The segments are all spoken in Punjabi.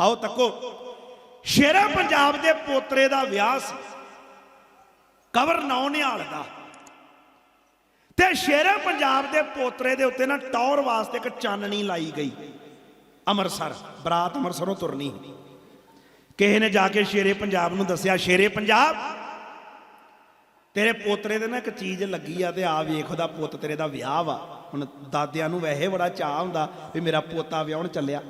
ਆਓ ਤੱਕੋ। ਸ਼ੇਰਾ ਪੰਜਾਬ ਦੇ ਪੋਤਰੇ ਦਾ ਵਿਆਹ ਸੀ। ਕਵਰ ਨੌ ਨਿਹਾਲ ਦਾ। ਤੇ ਸ਼ੇਰਾ ਪੰਜਾਬ ਦੇ ਪੋਤਰੇ ਦੇ ਉੱਤੇ ਨਾ ਟੌਰ ਵਾਸਤੇ ਇੱਕ ਚਾਨਣੀ ਲਾਈ ਗਈ। ਅੰਮ੍ਰਿਤਸਰ। ਬਰਾਤ ਅੰਮ੍ਰਿਤਸਰੋਂ ਤੁਰਨੀ। ਕਿਸੇ ਨੇ ਜਾ ਕੇ ਸ਼ੇਰੇ ਪੰਜਾਬ ਨੂੰ ਦੱਸਿਆ, ਸ਼ੇਰੇ ਪੰਜਾਬ, ਤੇਰੇ ਪੋਤਰੇ ਦੇ ਨਾ ਇੱਕ ਚੀਜ਼ ਲੱਗੀ ਆ ਤੇ ਆ ਵੇਖ, ਉਹਦਾ ਪੁੱਤ ਤੇਰੇ ਦਾ ਵਿਆਹ ਵਾ। ਹੁਣ ਦਾਦਿਆਂ ਨੂੰ ਵੈਸੇ ਬੜਾ ਚਾਹ ਹੁੰਦਾ ਵੀ ਮੇਰਾ ਪੋਤਾ ਵਿਆਹਣ ਚੱਲਿਆ।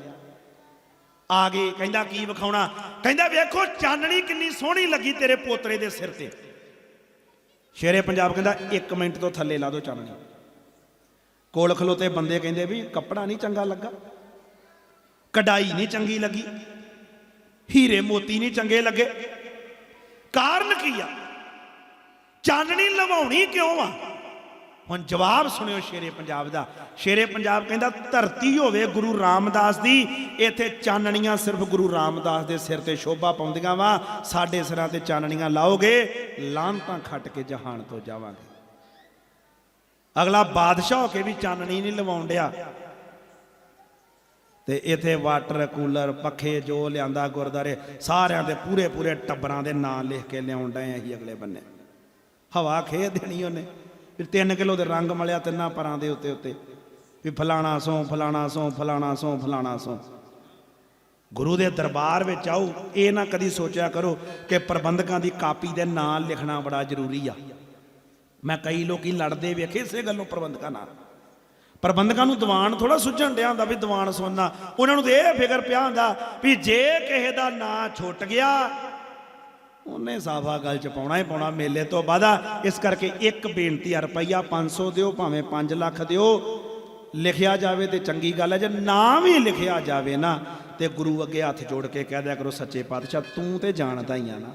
ਆ ਗਏ, ਕਹਿੰਦਾ ਕੀ ਵਿਖਾਉਣਾ? ਕਹਿੰਦਾ ਵੇਖੋ, ਚਾਨਣੀ ਕਿੰਨੀ ਸੋਹਣੀ ਲੱਗੀ ਤੇਰੇ ਪੋਤਰੇ ਦੇ ਸਿਰ ਤੇ। ਸ਼ੇਰੇ ਪੰਜਾਬ ਕਹਿੰਦਾ 1 ਮਿੰਟ ਤੋਂ ਥੱਲੇ ਲਾ ਦਿਓ ਚਾਨਣੀ। ਕੋਲ ਖਲੋਤੇ ਬੰਦੇ ਕਹਿੰਦੇ ਵੀ ਕੱਪੜਾ ਨਹੀਂ ਚੰਗਾ ਲੱਗਾ। ਕਢਾਈ ਨਹੀਂ ਚੰਗੀ ਲੱਗੀ। ਹੀਰੇ ਮੋਤੀ ਨਹੀਂ ਚੰਗੇ ਲੱਗੇ। ਕਾਰਨ ਕੀ ਆ? ਚਾਨਣੀ ਲਵਾਉਣੀ ਕਿਉਂ ਆ? ਹੁਣ ਜਵਾਬ ਸੁਣਿਓ ਸ਼ੇਰੇ ਪੰਜਾਬ ਦਾ। ਸ਼ੇਰੇ ਪੰਜਾਬ ਕਹਿੰਦਾ, ਧਰਤੀ ਹੋਵੇ ਗੁਰੂ ਰਾਮਦਾਸ ਦੀ, ਇੱਥੇ ਚਾਨਣੀਆਂ ਸਿਰਫ ਗੁਰੂ ਰਾਮਦਾਸ ਦੇ ਸਿਰ ਤੇ ਸ਼ੋਭਾ ਪਾਉਂਦੀਆਂ ਵਾ। ਸਾਡੇ ਸਿਰਾਂ ਤੇ ਚਾਨਣੀਆਂ ਲਾਓਗੇ, ਲਾਂਤਾਂ ਖੱਟ ਕੇ ਜਹਾਨ ਤੋਂ ਜਾਵਾਂਗੇ। ਅਗਲਾ ਬਾਦਸ਼ਾਹ ਹੋ ਕੇ ਵੀ ਚਾਨਣੀ ਨਹੀਂ ਲਵਾਉਣ ਡਿਆ। ਤੇ ਇੱਥੇ ਵਾਟਰ ਕੂਲਰ, ਪੱਖੇ ਜੋ ਲਿਆਂਦਾ ਗੁਰਦਾਰੇ, ਸਾਰਿਆਂ ਦੇ ਪੂਰੇ ਪੂਰੇ ਟੱਬਰਾਂ ਦੇ ਨਾਂ ਲਿਖ ਕੇ ਲਿਆਉਣ ਡਏ ਅਸੀਂ ਅਗਲੇ ਬੰਨੇ। ਹਵਾ ਖੇ ਦੇਣੀ ਉਹਨੇ। ਫਿਰ 3 ਕਿਲੋ ਦੇ ਰੰਗ ਮਲਿਆ ਤਿੰਨਾਂ ਪਰਾਂ ਦੇ ਉੱਤੇ ਉੱਤੇ। ਵੀ ਫਲਾਣਾ ਸੋਂ ਫਲਾਣਾ ਸੋਂ ਫਲਾਣਾ ਸੋਂ ਫਲਾਣਾ ਸੋਂ। ਗੁਰੂ ਦੇ ਦਰਬਾਰ ਵਿੱਚ ਆਓ, ਇਹ ਨਾ ਕਦੀ ਸੋਚਿਆ ਕਰੋ ਕਿ ਪ੍ਰਬੰਧਕਾਂ ਦੀ ਕਾਪੀ ਦੇ ਨਾਂ ਲਿਖਣਾ ਬੜਾ ਜ਼ਰੂਰੀ ਆ। ਮੈਂ ਕਈ ਲੋਕੀ ਲੜਦੇ ਵੇਖੇ ਇਸੇ ਗੱਲੋਂ ਪ੍ਰਬੰਧਕਾਂ ਨਾਲ। ਪ੍ਰਬੰਧਕਾਂ ਨੂੰ ਦੀਵਾਨ ਥੋੜਾ ਸੁਝਣ ਡਿਆ ਹੁੰਦਾ ਵੀ ਦੀਵਾਨ ਸੁਣਨਾ। ਉਹਨਾਂ ਨੂੰ ਤੇ ਇਹ ਫਿਕਰ ਪਿਆ ਹੁੰਦਾ ਵੀ ਜੇ ਕਿਸੇ ਦਾ ਨਾਂ ਛੁੱਟ ਗਿਆ ਉਹਨੇ ਸਾਫਾ ਗੱਲ ਚ ਪਾਉਣਾ ਹੀ ਪਾਉਣਾ, ਮੇਲੇ ਤੋਂ ਬਾਅਦ ਇਸ ਕਰਕੇ ਇੱਕ ਬੇਨਤੀ ਆ, ਰੁਪਈਆ 500 ਦਿਓ, ਭਾਵੇਂ 5 ਲੱਖ ਦਿਓ। ਲਿਖਿਆ ਜਾਵੇ ਤੇ ਚੰਗੀ ਗੱਲ ਹੈ ਜੇ ਨਾ ਵੀ ਲਿਖਿਆ ਜਾਵੇ ਨਾ, ਤੇ ਗੁਰੂ ਅੱਗੇ ਹੱਥ ਜੋੜ ਕੇ ਕਹਿ ਦਿਆ ਕਰੋ, ਸੱਚੇ ਪਾਤਸ਼ਾਹ, ਤੂੰ ਤੇ ਜਾਣਦਾ ਹੀ ਆ ਨਾ।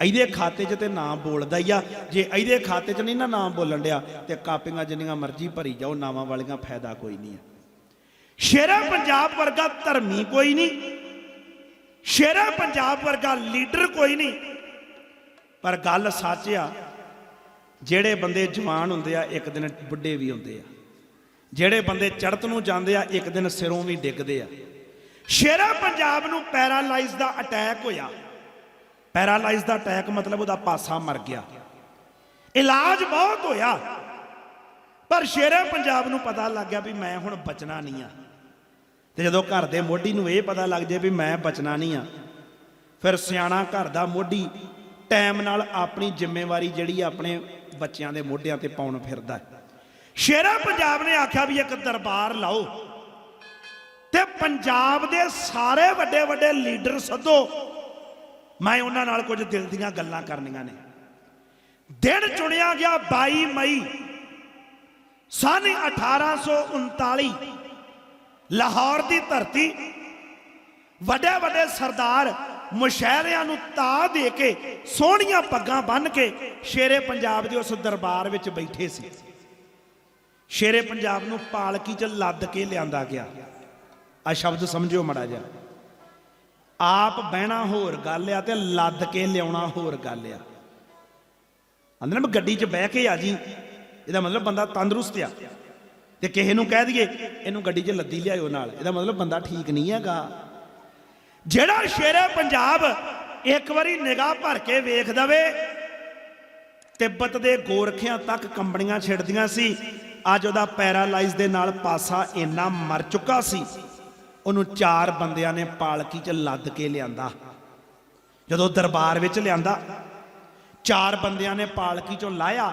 ਇਹਦੇ ਖਾਤੇ 'ਚ ਤੇ ਨਾਮ ਬੋਲਦਾ ਹੀ ਆ, ਜੇ ਇਹਦੇ ਖਾਤੇ 'ਚ ਨਹੀਂ ਨਾ ਨਾਮ ਬੋਲਣ ਡਿਆ, ਤੇ ਕਾਪੀਆਂ ਜਿੰਨੀਆਂ ਮਰਜ਼ੀ ਭਰੀ ਜਾਓ, ਨਾਵਾਂ ਵਾਲੀਆਂ ਫਾਇਦਾ ਕੋਈ ਨਹੀਂ ਆ। ਸ਼ੇਰਾ ਪੰਜਾਬ ਵਰਗਾ ਧਰਮੀ ਕੋਈ ਨਹੀਂ ਸ਼ੇਰਾ ਪੰਜਾਬ ਵਰਗਾ ਲੀਡਰ ਕੋਈ ਨਹੀਂ। ਪਰ ਗੱਲ ਸੱਚ ਆ, ਜਿਹੜੇ ਬੰਦੇ ਜਵਾਨ ਹੁੰਦੇ ਆ, ਇੱਕ ਦਿਨ ਬੁੱਢੇ ਵੀ ਹੁੰਦੇ ਆ। ਜਿਹੜੇ ਬੰਦੇ ਚੜ੍ਹਤ ਨੂੰ ਜਾਂਦੇ ਆ, ਇੱਕ ਦਿਨ ਸਿਰੋਂ ਵੀ ਡਿੱਗਦੇ ਆ। ਸ਼ੇਰਾ ਪੰਜਾਬ ਨੂੰ ਪੈਰਾਲਾਈਜ਼ ਦਾ ਅਟੈਕ ਹੋਇਆ। ਪੈਰਾਲਾਈਜ਼ ਦਾ ਅਟੈਕ ਮਤਲਬ ਉਹਦਾ ਪਾਸਾ ਮਰ ਗਿਆ। ਇਲਾਜ ਬਹੁਤ ਹੋਇਆ। ਪਰ ਸ਼ੇਰਾ ਪੰਜਾਬ ਨੂੰ ਪਤਾ ਲੱਗ ਗਿਆ ਵੀ ਮੈਂ ਹੁਣ ਬਚਣਾ ਨਹੀਂ ਆ। ਤੇ ਜਦੋਂ ਘਰ ਦੇ ਮੋਢੀ ਨੂੰ ਇਹ ਪਤਾ ਲੱਗ ਜੇ ਵੀ ਮੈਂ ਬਚਣਾ ਨਹੀਂ ਆ, ਫਿਰ ਸਿਆਣਾ ਘਰ ਦਾ ਮੋਢੀ ਟਾਈਮ ਨਾਲ ਆਪਣੀ ਜ਼ਿੰਮੇਵਾਰੀ ਜਿਹੜੀ ਆਪਣੇ ਬੱਚਿਆਂ ਦੇ ਮੋਢਿਆਂ ਤੇ ਪਾਉਣ ਫਿਰਦਾ ਹੈ। ਸ਼ੇਰਾ ਪੰਜਾਬ ਨੇ ਆਖਿਆ ਵੀ ਇੱਕ ਦਰਬਾਰ ਲਾਓ ਤੇ ਪੰਜਾਬ ਦੇ ਸਾਰੇ ਵੱਡੇ ਵੱਡੇ ਲੀਡਰ ਸੱਦੋ ਮੈਂ ਉਹਨਾਂ ਨਾਲ ਕੁਝ ਦਿਲ ਦੀਆਂ ਗੱਲਾਂ ਕਰਨੀਆਂ ਨੇ ਦਿਨ ਚੁਣਿਆ ਗਿਆ 22 ਮਈ, ਸਨ 1839 ਲਾਹੌਰ ਦੀ ਧਰਤੀ ਵੱਡੇ ਵੱਡੇ ਸਰਦਾਰ ਮੁਸ਼ਹਿਰਿਆਂ ਨੂੰ ਤਾ ਦੇ ਕੇ ਸੋਹਣੀਆਂ ਪੱਗਾਂ ਬੰਨ੍ਹ ਕੇ ਸ਼ੇਰੇ ਪੰਜਾਬ ਦੇ ਉਸ ਦਰਬਾਰ ਵਿੱਚ ਬੈਠੇ ਸੀ। ਸ਼ੇਰੇ ਪੰਜਾਬ ਨੂੰ ਪਾਲਕੀ 'ਚ ਲੱਦ ਕੇ ਲਿਆਂਦਾ ਗਿਆ। ਆ ਸ਼ਬਦ ਸਮਝਿਓ ਮੜਾ ਜਾ ਆਪ ਬਹਿਣਾ ਹੋਰ ਗੱਲ ਆ ਤੇ ਲੱਦ ਕੇ ਲਿਆਉਣਾ ਹੋਰ ਗੱਲ ਆ। ਅੰਦਰ ਮੈਂ ਗੱਡੀ 'ਚ ਬਹਿ ਕੇ ਆ ਜੀ, ਇਹਦਾ ਮਤਲਬ ਬੰਦਾ ਤੰਦਰੁਸਤ ਆ। ਤੇ ਕਿਸੇ ਨੂੰ ਕਹਿ ਦਈਏ, ਇਹਨੂੰ ਗੱਡੀ 'ਚ ਲੱਦੀ ਲਿਆਇਓ ਨਾਲ। ਇਹਦਾ ਮਤਲਬ ਬੰਦਾ ਠੀਕ ਨਹੀਂ ਹੈਗਾ। ਜਿਹੜਾ ਸ਼ੇਰੇ ਪੰਜਾਬ ਇੱਕ ਵਾਰੀ ਨਿਗਾਹ ਭਰ ਕੇ ਵੇਖ ਦਵੇ, ਤਿੱਬਤ ਦੇ ਗੋਰਖਿਆਂ ਤੱਕ ਕੰਬਣੀਆਂ ਛਿੜਦੀਆਂ ਸੀ। ਅੱਜ ਉਹਦਾ ਪੈਰਾਲਾਈਜ਼ ਦੇ ਨਾਲ ਪਾਸਾ ਇੰਨਾ ਮਰ ਚੁੱਕਾ ਸੀ। ਉਹਨੂੰ ਚਾਰ ਬੰਦਿਆਂ ਨੇ ਪਾਲਕੀ 'ਚ ਲੱਦ ਕੇ ਲਿਆਂਦਾ। ਜਦੋਂ ਦਰਬਾਰ ਵਿੱਚ ਲਿਆਂਦਾ, ਚਾਰ ਬੰਦਿਆਂ ਨੇ ਪਾਲਕੀ 'ਚੋਂ ਲਾਇਆ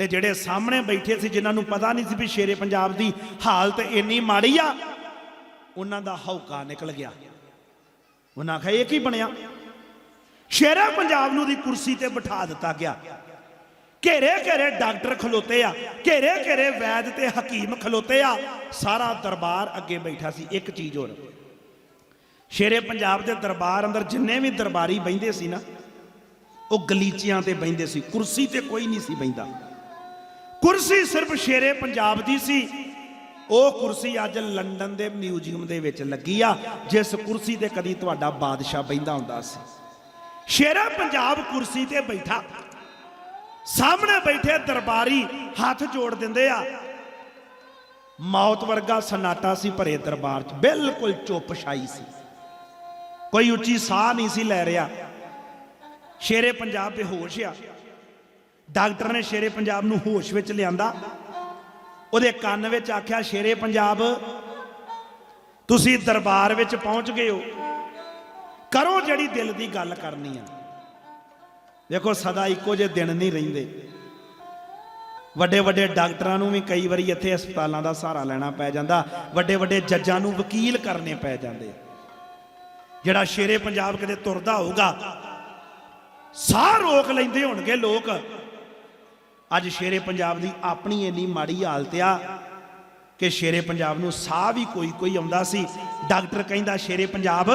ਤੇ ਜਿਹੜੇ ਸਾਹਮਣੇ ਬੈਠੇ ਸੀ, ਜਿਨ੍ਹਾਂ ਨੂੰ ਪਤਾ ਨਹੀਂ ਸੀ ਵੀ ਸ਼ੇਰੇ ਪੰਜਾਬ ਦੀ ਹਾਲਤ ਇੰਨੀ ਮਾੜੀ ਆ, ਉਹਨਾਂ ਦਾ ਹੌਕਾ ਨਿਕਲ ਗਿਆ। ਉਹਨਾਂ ਆਖਿਆ, ਇਹ ਕੀ ਬਣਿਆ? ਸ਼ੇਰਾ ਪੰਜਾਬ ਨੂੰ ਦੀ ਕੁਰਸੀ ਤੇ ਬਿਠਾ ਦਿੱਤਾ ਗਿਆ। ਘੇਰੇ ਘੇਰੇ ਡਾਕਟਰ ਖਲੋਤੇ ਆ ਘੇਰੇ ਘੇਰੇ ਵੈਦ ਤੇ ਹਕੀਮ ਖਲੋਤੇ ਆ, ਸਾਰਾ ਦਰਬਾਰ ਅੱਗੇ ਬੈਠਾ ਸੀ, ਇੱਕ ਚੀਜ਼ ਹੋਰ। ਸ਼ੇਰੇ ਪੰਜਾਬ ਦੇ ਦਰਬਾਰ ਅੰਦਰ ਜਿੰਨੇ ਵੀ ਦਰਬਾਰੀ ਬੈੰਦੇ ਸੀ ਨਾ, ਉਹ ਗਲੀਚਿਆਂ ਤੇ ਬੈੰਦੇ ਸੀ, ਕੁਰਸੀ ਤੇ ਕੋਈ ਨਹੀਂ ਸੀ ਬੈੰਦਾ ਕੁਰਸੀ ਸਿਰਫ ਸ਼ੇਰੇ ਪੰਜਾਬ ਦੀ ਸੀ। ਉਹ ਕੁਰਸੀ ਅੱਜ ਲੰਡਨ ਦੇ ਮਿਊਜ਼ੀਅਮ ਦੇ ਵਿੱਚ ਲੱਗੀ ਆ, ਜਿਸ ਕੁਰਸੀ ਤੇ ਕਦੀ ਤੁਹਾਡਾ ਬਾਦਸ਼ਾਹ ਬੈੰਦਾ ਹੁੰਦਾ ਸੀ। ਸ਼ੇਰਾ ਪੰਜਾਬ ਕੁਰਸੀ ਤੇ ਬੈਠਾ। ਸਾਹਮਣੇ ਬੈਠੇ ਦਰਬਾਰੀ ਹੱਥ ਜੋੜ ਦਿੰਦੇ ਆ। ਮੌਤ ਵਰਗਾ ਸਨਾਟਾ ਸੀ ਭਰੇ ਦਰਬਾਰ 'ਚ, ਬਿਲਕੁਲ ਚੁੱਪ ਛਾਈ ਸੀ। ਕੋਈ ਉੱਚੀ ਸਾਹ ਨਹੀਂ ਸੀ ਲੈ ਰਿਹਾ। ਸ਼ੇਰੇ ਪੰਜਾਬ ਬੇਹੋਸ਼ ਆ। ਡਾਕਟਰ ਨੇ ਸ਼ੇਰੇ ਪੰਜਾਬ ਨੂੰ ਹੋਸ਼ ਵਿੱਚ ਲਿਆਂਦਾ। ਉਹਦੇ ਕੰਨ ਵਿੱਚ ਆਖਿਆ, ਸ਼ੇਰੇ ਪੰਜਾਬ, ਤੁਸੀਂ ਦਰਬਾਰ ਵਿੱਚ ਪਹੁੰਚ ਗਏ ਹੋ। ਕਰੋ ਜਿਹੜੀ ਦਿਲ ਦੀ ਗੱਲ ਕਰਨੀ ਆ। ਦੇਖੋ, ਸਦਾ ਇੱਕੋ ਜਿਹੇ ਦਿਨ ਨਹੀਂ ਰਹਿੰਦੇ। ਵੱਡੇ ਵੱਡੇ ਡਾਕਟਰਾਂ ਨੂੰ ਵੀ ਕਈ ਵਾਰੀ ਇੱਥੇ ਹਸਪਤਾਲਾਂ ਦਾ ਸਹਾਰਾ ਲੈਣਾ ਪੈ ਜਾਂਦਾ। ਵੱਡੇ ਵੱਡੇ ਜੱਜਾਂ ਨੂੰ ਵਕੀਲ ਕਰਨੇ ਪੈ ਜਾਂਦੇ। ਜਿਹੜਾ ਸ਼ੇਰੇ ਪੰਜਾਬ ਕਿਤੇ ਤੁਰਦਾ ਹੋਊਗਾ, ਸਾਹ ਰੋਕ ਲੈਂਦੇ ਹੋਣਗੇ ਲੋਕ। ਅੱਜ ਸ਼ੇਰੇ ਪੰਜਾਬ ਦੀ ਆਪਣੀ ਇੰਨੀ ਮਾੜੀ ਹਾਲਤ ਆ ਕਿ ਸ਼ੇਰੇ ਪੰਜਾਬ ਨੂੰ ਸਾਹ ਵੀ ਕੋਈ ਕੋਈ ਆਉਂਦਾ ਸੀ। ਡਾਕਟਰ ਕਹਿੰਦਾ, ਸ਼ੇਰੇ ਪੰਜਾਬ,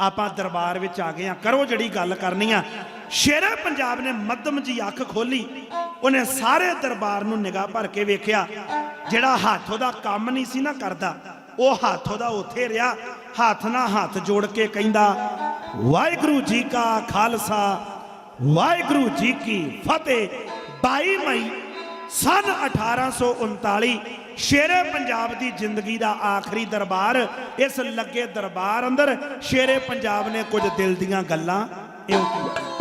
ਆਪਾਂ ਦਰਬਾਰ ਵਿੱਚ ਆ ਗਏ ਆ ਕਰੋ ਜਿਹੜੀ ਗੱਲ ਕਰਨੀ ਆ। ਸ਼ੇਰੇ ਪੰਜਾਬ ਨੇ ਮੱਧਮ ਜੀ ਅੱਖ ਖੋਲੀ ਉਹਨੇ ਸਾਰੇ ਦਰਬਾਰ ਨੂੰ ਨਿਗਾਹ ਭਰ ਕੇ ਵੇਖਿਆ। ਜਿਹੜਾ ਹੱਥ ਉਹਦਾ ਕੰਮ ਨਹੀਂ ਸੀ ਨਾ ਕਰਦਾ, ਉਹ ਹੱਥ ਉਹਦਾ ਉੱਥੇ ਰਿਹਾ। ਹੱਥ ਨਾਲ ਹੱਥ ਜੋੜ ਕੇ ਕਹਿੰਦਾ, ਵਾਹਿਗੁਰੂ ਜੀ ਕਾ ਖਾਲਸਾ, ਵਾਹਿਗੁਰੂ ਜੀ ਕੀ ਫਤਿਹ। 22 ਮਈ ਸਨ 1839 ਸ਼ੇਰੇ ਪੰਜਾਬ ਦੀ ਜ਼ਿੰਦਗੀ ਦਾ ਆਖਰੀ ਦਰਬਾਰ, ਇਸ ਲੱਗੇ ਦਰਬਾਰ ਅੰਦਰ ਸ਼ੇਰੇ ਪੰਜਾਬ ਨੇ ਕੁਝ ਦਿਲ ਦੀਆਂ ਗੱਲਾਂ ਇਉਂ ਕੀਤੀਆਂ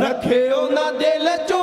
ਰੱਖਿਓ ਨਾ ਦਿਲ ਚੋਂ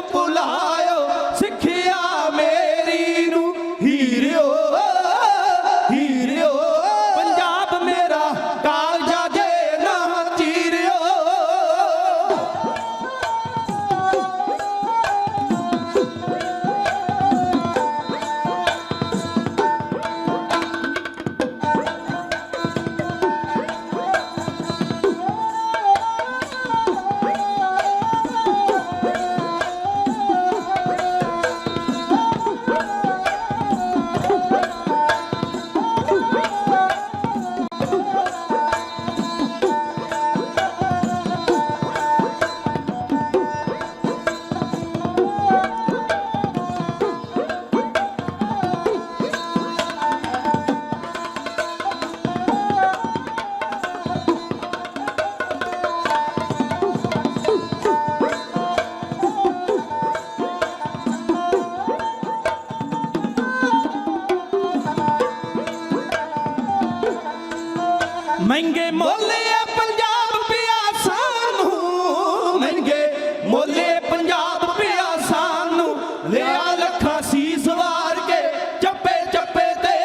ਮਹਿੰਗੇ ਮੋਲੇ ਪੰਜਾਬ ਪਿਆ ਸਾਨੂੰ ਮਹਿੰਗੇ ਮੋਲੇ ਪੰਜਾਬ ਪਿਆ ਸਾਨੂੰ ਲਿਆ ਲੱਖਾਂ ਸੀਸ ਵਾਰ ਕੇ ਚੱਪੇ ਚੱਪੇ ਤੇ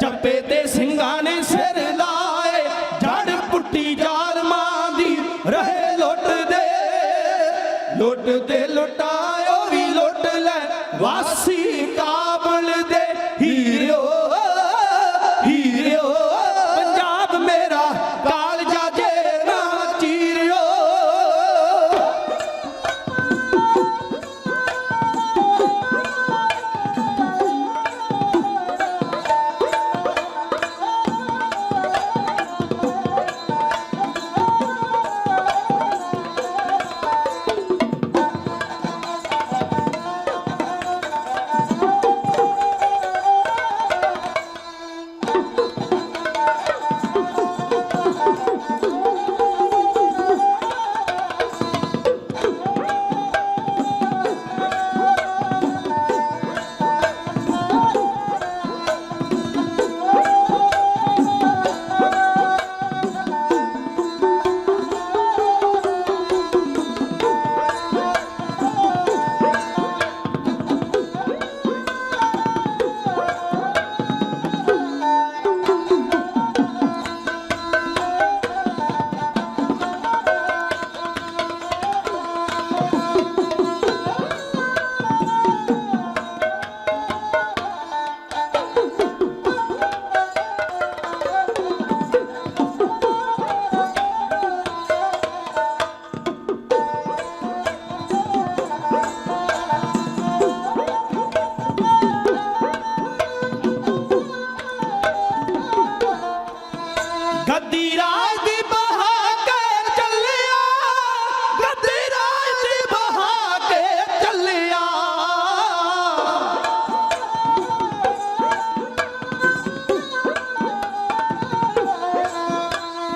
ਚੱਪੇ ਤੇ ਸਿੰਘਾਂ ਨੇ ਸਿਰ ਲਾਏ, ਜੜ ਪੁੱਟੀ ਜ਼ਾਲਮਾਂ ਦੀ ਰਹੇ ਲੁੱਟਦੇ ਲੁੱਟ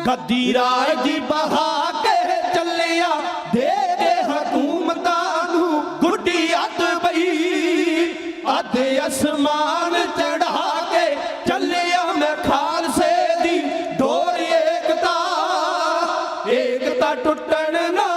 ਗੱਦੀ ਰਾਜ ਦੀ ਬਹਾ ਕੇ ਚੱਲਿਆ। ਦੇ ਕੇ ਹਕੂਮਤਾਂ ਨੂੰ ਗੁੱਡੀ ਅੱਤ ਬਈ ਅੱਧ ਅਸਮਾਨ ਚੜਾ ਕੇ ਚੱਲਿਆ ਮੈਂ ਖਾਲਸੇ ਦੀ ਡੋਰ ਏਕਤਾ। ਏਕਤਾ ਟੁੱਟਣ ਨਾ